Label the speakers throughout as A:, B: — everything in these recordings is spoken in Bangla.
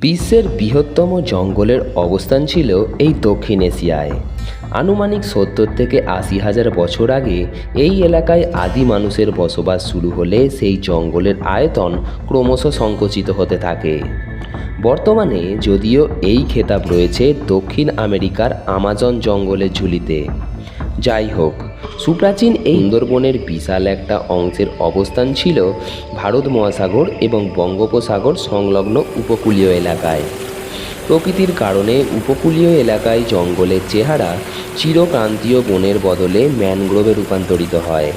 A: বিশ্বের বৃহত্তম জঙ্গলের অবস্থান ছিল এই দক্ষিণ এশিয়ায়। আনুমানিক সত্তর থেকে আশি হাজার বছর আগে এই এলাকায় আদি মানুষের বসবাস শুরু হলে সেই জঙ্গলের আয়তন ক্রমশ সংকুচিত হতে থাকে। বর্তমানে যদিও এই খেতাব রয়েছে দক্ষিণ আমেরিকার আমাজন জঙ্গলের ঝুলিতে। যাই হোক, সুপ্রাচীন এই সুন্দরবনের বিশাল একটা অংশের অবস্থান ছিল ভারত মহাসাগর এবং বঙ্গোপসাগর সংলগ্ন উপকূলীয় এলাকায়। প্রকৃতির কারণে উপকূলীয় এলাকায় জঙ্গলের চেহারা চিরক্রান্তীয় বনের বদলে ম্যানগ্রোভে রূপান্তরিত হয়।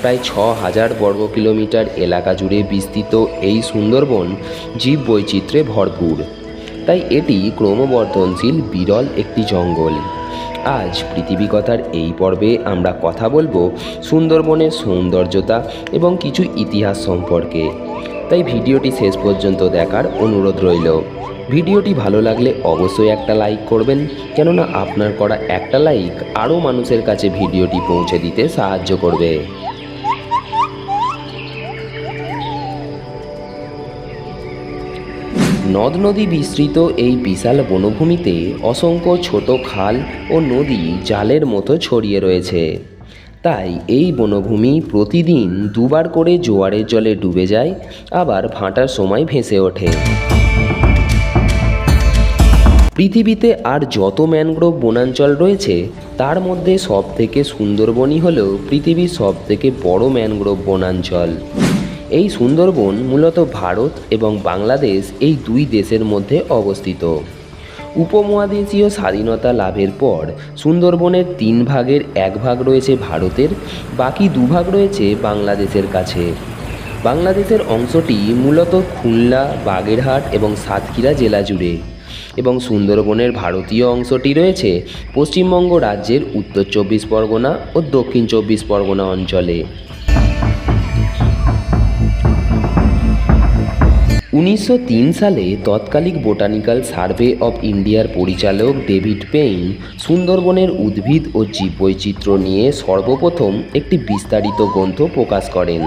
A: প্রায় ছ হাজার বর্গ কিলোমিটার এলাকা জুড়ে বিস্তৃত এই সুন্দরবন জীব বৈচিত্র্যে ভরপুর। তাই এটি ক্রমবর্ধনশীল, বিরল একটি জঙ্গল। আজ পৃথিবী কথার এই পর্বে আমরা কথা বলব সুন্দরবনের সৌন্দর্যতা এবং কিছু ইতিহাস সম্পর্কে। তাই ভিডিওটি শেষ পর্যন্ত দেখার অনুরোধ রইল। ভিডিওটি ভালো লাগলে অবশ্যই একটা লাইক করবেন, কেননা আপনার করা একটা লাইক আরও মানুষের কাছে ভিডিওটি পৌঁছে দিতে সাহায্য করবে। নদ নদী বিস্তৃত এই বিশাল বনভূমিতে অসংখ্য ছোট খাল ও নদী জালের মতো ছড়িয়ে রয়েছে। তাই এই বনভূমি প্রতিদিন দুবার করে জোয়ারের জলে ডুবে যায়, আবার ভাটার সময় ভেসে ওঠে। পৃথিবীতে আর যত ম্যানগ্রোভ বনাঞ্চল রয়েছে, তার মধ্যে সবথেকে সুন্দরবনই হল পৃথিবীর সবথেকে বড় ম্যানগ্রোভ বনাঞ্চল। এই সুন্দরবন মূলত ভারত এবং বাংলাদেশ এই দুই দেশের মধ্যে অবস্থিত। উপমহাদেশীয় স্বাধীনতা লাভের পর সুন্দরবনের তিন ভাগের এক ভাগ রয়েছে ভারতের, বাকি দুভাগ রয়েছে বাংলাদেশের কাছে। বাংলাদেশের অংশটি মূলত খুলনা, বাগেরহাট এবং সাতক্ষীরা জেলা জুড়ে এবং সুন্দরবনের ভারতীয় অংশটি রয়েছে পশ্চিমবঙ্গ রাজ্যের উত্তর চব্বিশ পরগনা ও দক্ষিণ চব্বিশ পরগনা অঞ্চলে। উনিশশো তিন সালে তৎকালিক বোটানিক্যাল সার্ভে অফ ইন্ডিয়ার পরিচালক ডেভিড পেইন সুন্দরবনের উদ্ভিদ ও জীববৈচিত্র্য নিয়ে সর্বপ্রথম একটি বিস্তারিত গ্রন্থ প্রকাশ করেন।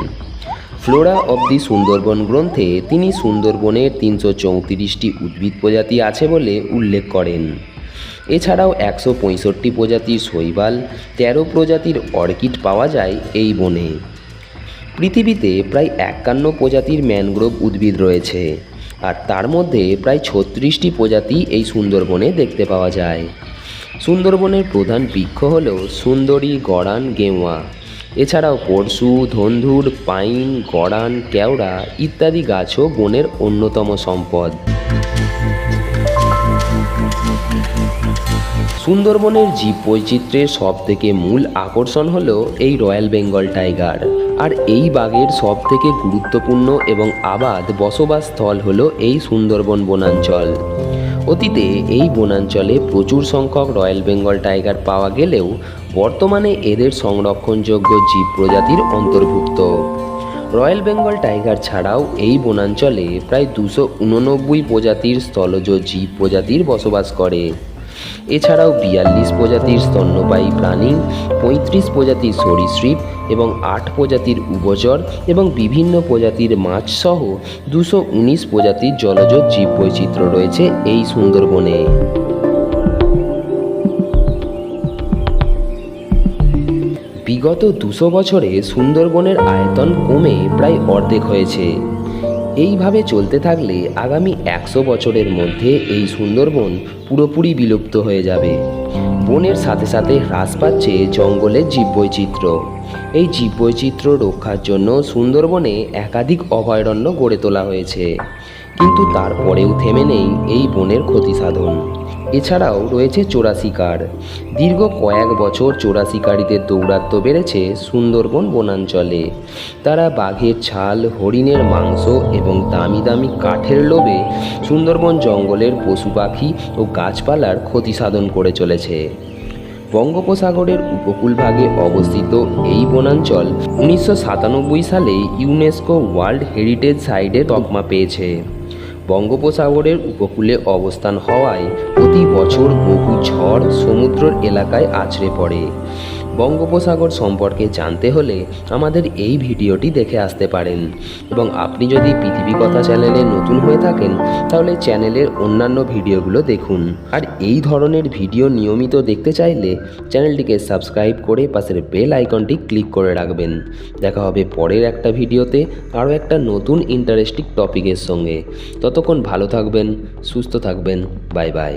A: ফ্লোরা অব দি সুন্দরবন গ্রন্থে তিনি সুন্দরবনের তিনশো চৌত্রিশটি উদ্ভিদ প্রজাতি আছে বলে উল্লেখ করেন। এছাড়াও একশো পঁয়ষট্টি প্রজাতির শৈবাল, তেরো প্রজাতির অর্কিড পাওয়া যায় এই বনে। পৃথিবীতে প্রায় একান্ন প্রজাতির ম্যানগ্রোভ উদ্ভিদ রয়েছে। আর তার মধ্যে প্রায় ছত্রিশটি প্রজাতি এই সুন্দরবনে দেখতে পাওয়া যায়। সুন্দরবনের প্রধান বৃক্ষ হল সুন্দরী গড়ান গেওয়া। এছাড়াও পরশু, ধন্ধুর, পাইন, গড়ান, কেওড়া ইত্যাদি গাছও বনের অন্যতম সম্পদ। সুন্দরবনের জীব বৈচিত্র্যের সব থেকে মূল আকর্ষণ হল এই রয়্যাল বেঙ্গল টাইগার। আর এই বাঘের সব থেকে গুরুত্বপূর্ণ এবং আবাদ বসবাস স্থল হলো এই সুন্দরবন বনাঞ্চল। অতীতে এই বনাঞ্চলে প্রচুর সংখ্যক রয়্যাল বেঙ্গল টাইগার পাওয়া গেলেও বর্তমানে এদের সংরক্ষণযোগ্য জীব প্রজাতির অন্তর্ভুক্ত। রয়্যাল বেঙ্গল টাইগার ছাড়াও এই বনাঞ্চলে প্রায় দুশো উননব্বই প্রজাতির স্থলজ জীব প্রজাতির বসবাস করে। এছাড়াও বিয়াল্লিশ প্রজাতির স্তন্যপায়ী প্রাণী, পঁয়ত্রিশ প্রজাতির সরীসৃপ এবং আট প্রজাতির উভচর এবং বিভিন্ন প্রজাতির মাছ সহ দুশো উনিশ প্রজাতির জলজ জীববৈচিত্র্য রয়েছে এই সুন্দরবনে। বিগত দুশো বছরে সুন্দরবনের আয়তন কমে প্রায় অর্ধেক হয়েছে। এইভাবে চলতে থাকলে আগামী একশো বছরের মধ্যে এই সুন্দরবন পুরোপুরি বিলুপ্ত হয়ে যাবে। বনের সাথে সাথে হ্রাস পাচ্ছে জঙ্গলের জীববৈচিত্র্য। এই জীববৈচিত্র্য রক্ষার জন্য সুন্দরবনে একাধিক অভয়ারণ্য গড়ে তোলা হয়েছে। কিন্তু তারপরেও থেমে নেই এই বনের ক্ষতি সাধন এছাড়াও রয়েছে চোরা শিকার দীর্ঘ কয়েক বছর চোরা শিকারীদের দৌরাত্ম্য বেড়েছে সুন্দরবন বনাঞ্চলে। তারা বাঘের ছাল, হরিণের মাংস এবং দামি দামি কাঠের লোভে সুন্দরবন জঙ্গলের পশু পাখি ও গাছপালার ক্ষতি সাধন করে চলেছে। বঙ্গোপসাগরের উপকূলভাগে অবস্থিত এই বনাঞ্চল উনিশশো সাতানব্বই সালে ইউনেস্কো ওয়ার্ল্ড হেরিটেজ সাইটে তকমা পেয়েছে। বঙ্গোপসাগরের উপকূলে অবস্থান হওয়ায় প্রতি বছর বহু ঝড় সমুদ্র এলাকায় আছড়ে পড়ে। বঙ্গোপসাগর সম্পর্কে জানতে হলে আমাদের এই ভিডিওটি দেখে আসতে পারেন। এবং আপনি যদি পৃথিবী কথা চ্যানেলে নতুন হয়ে থাকেন, তাহলে চ্যানেলের অন্যান্য ভিডিওগুলো দেখুন। আর এই ধরনের ভিডিও নিয়মিত দেখতে চাইলে চ্যানেলটিকে সাবস্ক্রাইব করে পাশের বেল আইকনটি ক্লিক করে রাখবেন। দেখা হবে পরের একটা ভিডিওতে আরও একটা নতুন ইন্টারেস্টিং টপিকের সঙ্গে। ততক্ষণ ভালো থাকবেন, সুস্থ থাকবেন, বাই বাই।